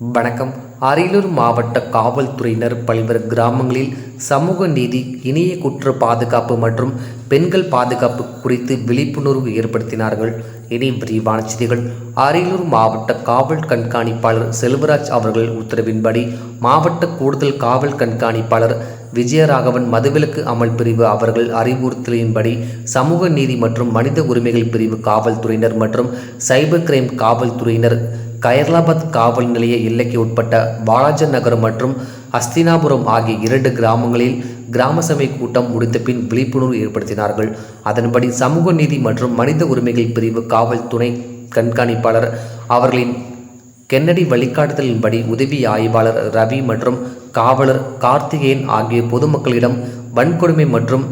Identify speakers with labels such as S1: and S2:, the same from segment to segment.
S1: வணக்கம். அரியலூர் மாவட்ட காவல்துறையினர் பல்வேறு கிராமங்களில் சமூக நீதி இணைய குற்ற பாதுகாப்பு மற்றும் பெண்கள் பாதுகாப்பு குறித்து விழிப்புணர்வு ஏற்படுத்தினார்கள். இனி விரிவான செய்திகள். அரியலூர் மாவட்ட காவல் கண்காணிப்பாளர் செல்வராஜ் அவர்கள் உத்தரவின்படி மாவட்ட கூடுதல் காவல் கண்காணிப்பாளர் விஜயராகவன் மதுவிலக்கு அமல் பிரிவு அவர்கள் அறிவுறுத்தலின்படி சமூக நீதி மற்றும் மனித உரிமைகள் பிரிவு காவல்துறையினர் மற்றும் சைபர் கிரைம் காவல்துறையினர் கயர்லாபாத் காவல் நிலைய எல்லைக்கு உட்பட்ட வாலாஜ நகரம் மற்றும் அஸ்தினாபுரம் ஆகிய இரண்டு கிராமங்களில் கிராம சபை கூட்டம் முடித்த பின் விழிப்புணர்வு ஏற்படுத்தினார்கள். அதன்படி சமூக நீதி மற்றும் மனித உரிமைகள் பிரிவு காவல் துணை கண்காணிப்பாளர் அவர்களின் கென்னடி வழிகாட்டுதலின்படி உதவி ஆய்வாளர் ரவி மற்றும் காவலர் கார்த்திகேயன் ஆகிய பொதுமக்களிடம் வன்கொடுமை மற்றும்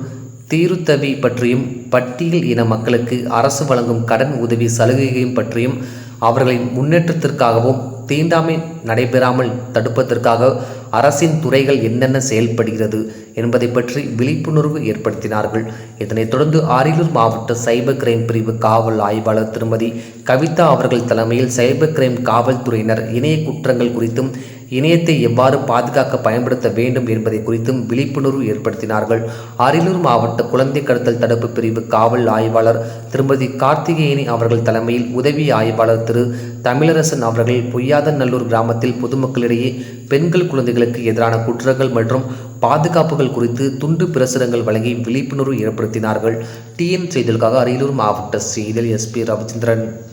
S1: தீருத்தவி பற்றியும் பட்டியல் இன மக்களுக்கு அரசு வழங்கும் கடன் உதவி சலுகைகளையும் பற்றியும் அவர்களின் முன்னேற்றத்திற்காகவும் தீண்டாமை நடைபெறாமல் தடுப்பதற்காக அரசின் துறைகள் என்னென்ன செயல்படுகிறது என்பதை பற்றி விழிப்புணர்வு ஏற்படுத்தினார்கள். இதனைத் தொடர்ந்து அரியலூர் மாவட்ட சைபர் கிரைம் பிரிவு காவல் ஆய்வாளர் திருமதி கவிதா அவர்கள் தலைமையில் சைபர் கிரைம் காவல்துறையினர் இணைய குற்றங்கள் குறித்தும் இணையத்தை எவ்வாறு பாதுகாக்க பயன்படுத்த வேண்டும் என்பதை குறித்தும் விழிப்புணர்வு ஏற்படுத்தினார்கள். அரியலூர் மாவட்ட குழந்தை கடத்தல் தடுப்பு பிரிவு காவல் ஆய்வாளர் திருமதி கார்த்திகேயனி அவர்கள் தலைமையில் உதவி ஆய்வாளர் திரு. தமிழரசன் அவர்கள் பொய்யாதநல்லூர் கிராமத்தில் பொதுமக்களிடையே பெண்கள் குழந்தைகளுக்கு எதிரான குற்றங்கள் மற்றும் பாதுகாப்புகள் குறித்து துண்டு பிரசுரங்கள் வழங்கி விழிப்புணர்வு ஏற்படுத்தினார்கள். டிஎன் செய்திகளுக்காக அரியலூர் மாவட்ட செய்தியில் எஸ்பி ரவிச்சந்திரன்.